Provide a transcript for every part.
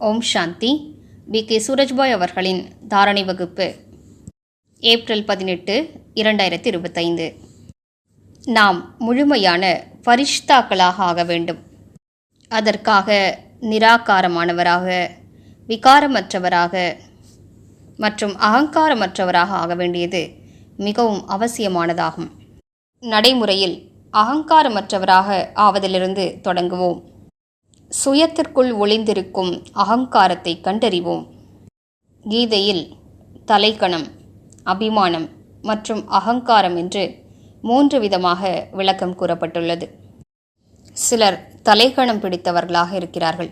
ஓம் சாந்தி. B. K. Surajbhai அவர்களின் தாரணை வகுப்பு ஏப்ரல் பதினெட்டு இரண்டாயிரத்தி இருபத்தைந்து. நாம் முழுமையான பரிஷ்தாக்களாக ஆக வேண்டும். அதற்காக நிராகாரமானவராக விகாரமற்றவராக மற்றும் அகங்காரமற்றவராக ஆக வேண்டியது மிகவும் அவசியமானதாகும். நடைமுறையில் அகங்காரமற்றவராக ஆவதிலிருந்து தொடங்குவோம். சுயத்திற்குள் ஒளிந்திருக்கும் அகங்காரத்தை கண்டறிவோம். கீதையில் தலைக்கணம் அபிமானம் மற்றும் அகங்காரம் என்று மூன்று விதமாக விளக்கம் கூறப்பட்டுள்ளது. சிலர் தலைக்கணம் பிடித்தவர்களாக இருக்கிறார்கள்.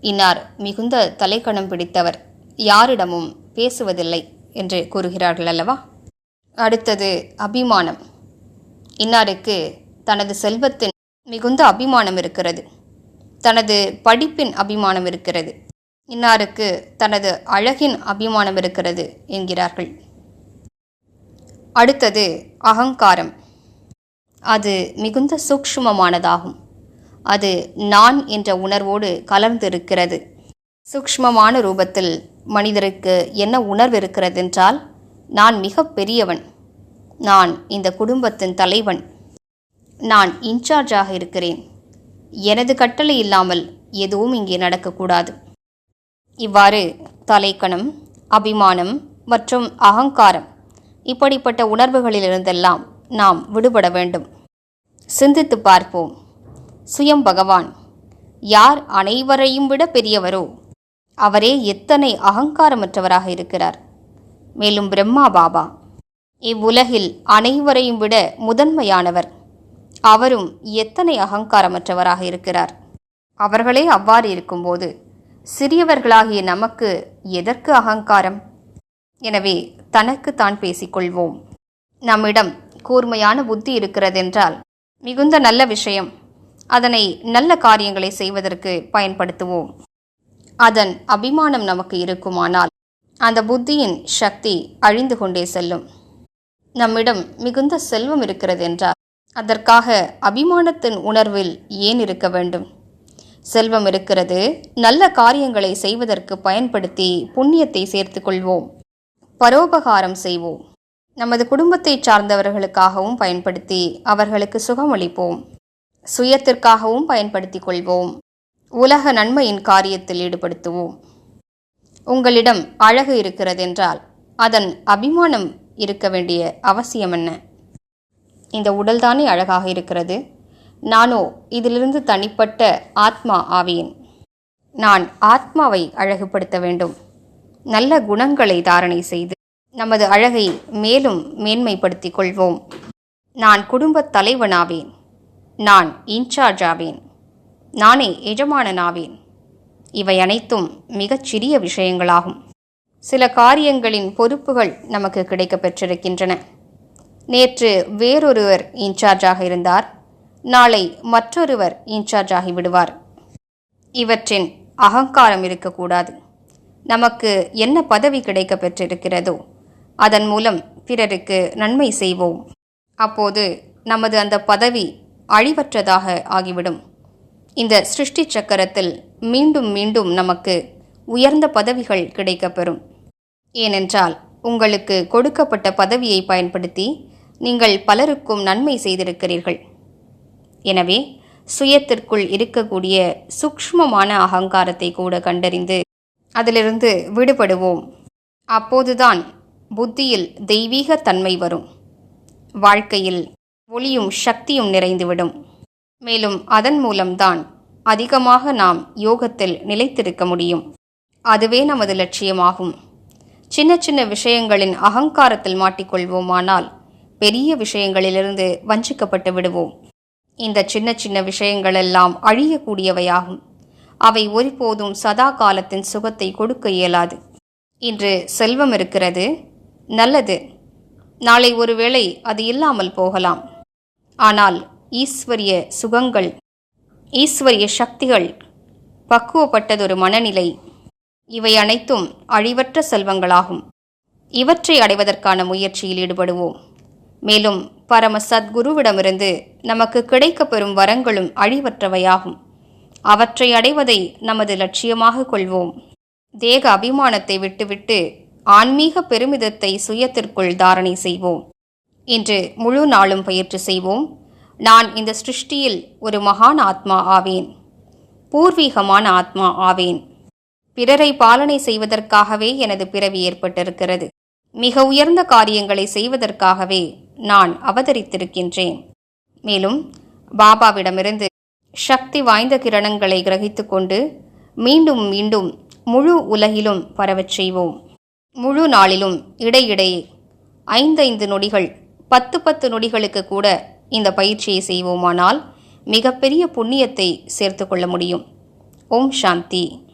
இன்னார் மிகுந்த தலைக்கணம் பிடித்தவர் யாரிடமும் பேசுவதில்லை என்று கூறுகிறார்கள் அல்லவா? அடுத்தது அபிமானம். இன்னாருக்கு தனது செல்வத்தின் மிகுந்த அபிமானம் இருக்கிறது. தனது படிப்பின் அபிமானம் இருக்கிறது. இன்னாருக்கு தனது அழகின் அபிமானம் இருக்கிறது என்கிறார்கள். அடுத்தது அகங்காரம். அது மிகுந்த சூக்ஷ்மமானதாகும். அது நான் என்ற உணர்வோடு கலர்ந்திருக்கிறது சூக்ஷ்மமான ரூபத்தில் மனிதருக்கு என்ன உணர்வு இருக்கிறது என்றால் நான் மிக பெரியவன். நான் இந்த குடும்பத்தின் தலைவன். நான் இன்சார்ஜாக இருக்கிறேன். எனது கட்டளை இல்லாமல் எதுவும் இங்கே நடக்கக்கூடாது. இவ்வாறு தலைக்கணம் அபிமானம் மற்றும் அகங்காரம் இப்படிப்பட்ட உணர்வுகளிலிருந்தெல்லாம் நாம் விடுபட வேண்டும். சிந்தித்து பார்ப்போம். சுயம் பகவான் யார் அனைவரையும் விட பெரியவரோ அவரே எத்தனை அகங்காரமற்றவராக இருக்கிறார். மேலும் பிரம்மா பாபா இவ்வுலகில் அனைவரையும் விட முதன்மையானவர். அவரும் எத்தனை அகங்காரமற்றவராக இருக்கிறார்? அவர்களே அவ்வாறு இருக்கும்போது சிறியவர்களாகிய நமக்கு எதற்கு அகங்காரம்? எனவே தனக்கு தான் பேசிக்கொள்வோம். நம்மிடம் கூர்மையான புத்தி இருக்கிறதென்றால் மிகுந்த நல்ல விஷயம். அதனை நல்ல காரியங்களை செய்வதற்கு பயன்படுத்துவோம். அதன் அபிமானம் நமக்கு இருக்குமானால் அந்த புத்தியின் சக்தி அழிந்து கொண்டே செல்லும். நம்மிடம் மிகுந்த செல்வம் இருக்கிறது என்றால் அதற்காக அபிமானத்தின் உணர்வில் ஏன் இருக்க வேண்டும்? செல்வம் இருக்கிறது. நல்ல காரியங்களை செய்வதற்கு பயன்படுத்தி புண்ணியத்தை சேர்த்து கொள்வோம் பரோபகாரம் செய்வோம். நமது குடும்பத்தை சார்ந்தவர்களுக்காகவும் பயன்படுத்தி அவர்களுக்கு சுகமளிப்போம் சுயத்திற்காகவும் பயன்படுத்திக் கொள்வோம். உலக நன்மையின் காரியத்தில் ஈடுபடுத்துவோம். உங்களிடம் அழகு இருக்கிறதென்றால் அதன் அபிமானம் இருக்க வேண்டிய அவசியம் என்ன இந்த உடல்தானே அழகாக இருக்கிறது? நானோ இதிலிருந்து தனிப்பட்ட ஆத்மா ஆவேன் நான் ஆத்மாவை அழகுபடுத்த வேண்டும். நல்ல குணங்களை தாரணை செய்து நமது அழகை மேலும் மேன்மைப்படுத்திக் கொள்வோம். நான் குடும்பத் தலைவனாவேன். நான் இன்சார்ஜ் ஆவேன். நானே எஜமானனாவேன். இவை அனைத்தும் மிகச் சிறிய விஷயங்களாகும். சில காரியங்களின் பொறுப்புகள் நமக்கு கிடைக்கப் பெற்றிருக்கின்றன நேற்று வேறொருவர் இன்சார்ஜாக இருந்தார். நாளை மற்றொருவர் இன்சார்ஜ் ஆகிவிடுவார் இவற்றின் அகங்காரம் இருக்கக்கூடாது. நமக்கு என்ன பதவி கிடைக்க பெற்றிருக்கிறதோ அதன் மூலம் பிறருக்கு நன்மை செய்வோம். அப்போது நமது அந்த பதவி அழிவற்றதாக ஆகிவிடும். இந்த சிருஷ்டி சக்கரத்தில் மீண்டும் மீண்டும் நமக்கு உயர்ந்த பதவிகள் கிடைக்கப்பெறும். ஏனென்றால் உங்களுக்கு கொடுக்கப்பட்ட பதவியை பயன்படுத்தி நீங்கள் பலருக்கும் நன்மை செய்திருக்கிறீர்கள். எனவே சுயத்திற்குள் இருக்கக்கூடிய சூக்ஷ்மமான அகங்காரத்தை கூட கண்டறிந்து அதிலிருந்து விடுபடுவோம். அப்போதுதான் புத்தியில் தெய்வீக தன்மை வரும். வாழ்க்கையில் ஒளியும் சக்தியும் நிறைந்துவிடும். மேலும் அதன் மூலம்தான் அதிகமாக நாம் யோகத்தில் நிலைத்திருக்க முடியும். அதுவே நமது லட்சியமாகும். சின்ன சின்ன விஷயங்களின் அகங்காரத்தில் மாட்டிக்கொள்வோமானால் பெரிய விஷயங்களிலிருந்து வஞ்சிக்கப்பட்டு விடுவோம். இந்த சின்ன சின்ன விஷயங்களெல்லாம் அழியக்கூடியவையாகும். அவை ஒருபோதும் சதா காலத்தின் சுகத்தை கொடுக்க இயலாது. இன்று செல்வம் இருக்கிறது நல்லது. நாளை ஒருவேளை அது இல்லாமல் போகலாம். ஆனால் ஈஸ்வரிய சுகங்கள் ஈஸ்வரிய சக்திகள் பக்குவப்பட்டதொரு மனநிலை இவை அனைத்தும் அழிவற்ற செல்வங்களாகும். இவற்றை அடைவதற்கான முயற்சியில் ஈடுபடுவோம். மேலும் பரம சத்குருவிடமிருந்து நமக்கு கிடைக்கப்பெறும் வரங்களும் அழிவற்றவையாகும். அவற்றை அடைவதை நமது லட்சியமாக கொள்வோம். தேக அபிமானத்தை விட்டுவிட்டு ஆன்மீக பெருமிதத்தை சுயத்திற்குள் தாரணை செய்வோம். இன்று முழு நாளும் பயிற்சி செய்வோம். நான் இந்த சிருஷ்டியில் ஒரு மகான் ஆத்மா ஆவேன். பூர்வீகமான ஆத்மா ஆவேன். பிறரை பாலனை செய்வதற்காகவே எனது பிறவி ஏற்பட்டிருக்கிறது. மிக உயர்ந்த காரியங்களை செய்வதற்காகவே நான் அவதரித்திருக்கின்றேன். மேலும் பாபாவிடமிருந்து சக்தி வாய்ந்த கிரணங்களை கிரகித்து கொண்டு மீண்டும் மீண்டும் முழு உலகிலும் பரவச் செய்வோம். முழு நாளிலும் இடையிடையே ஐந்தைந்து நொடிகள் பத்து பத்து நொடிகளுக்கு கூட இந்த பயிற்சியை செய்வோமானால் மிகப்பெரிய புண்ணியத்தை சேர்த்து கொள்ள முடியும். ஓம் சாந்தி.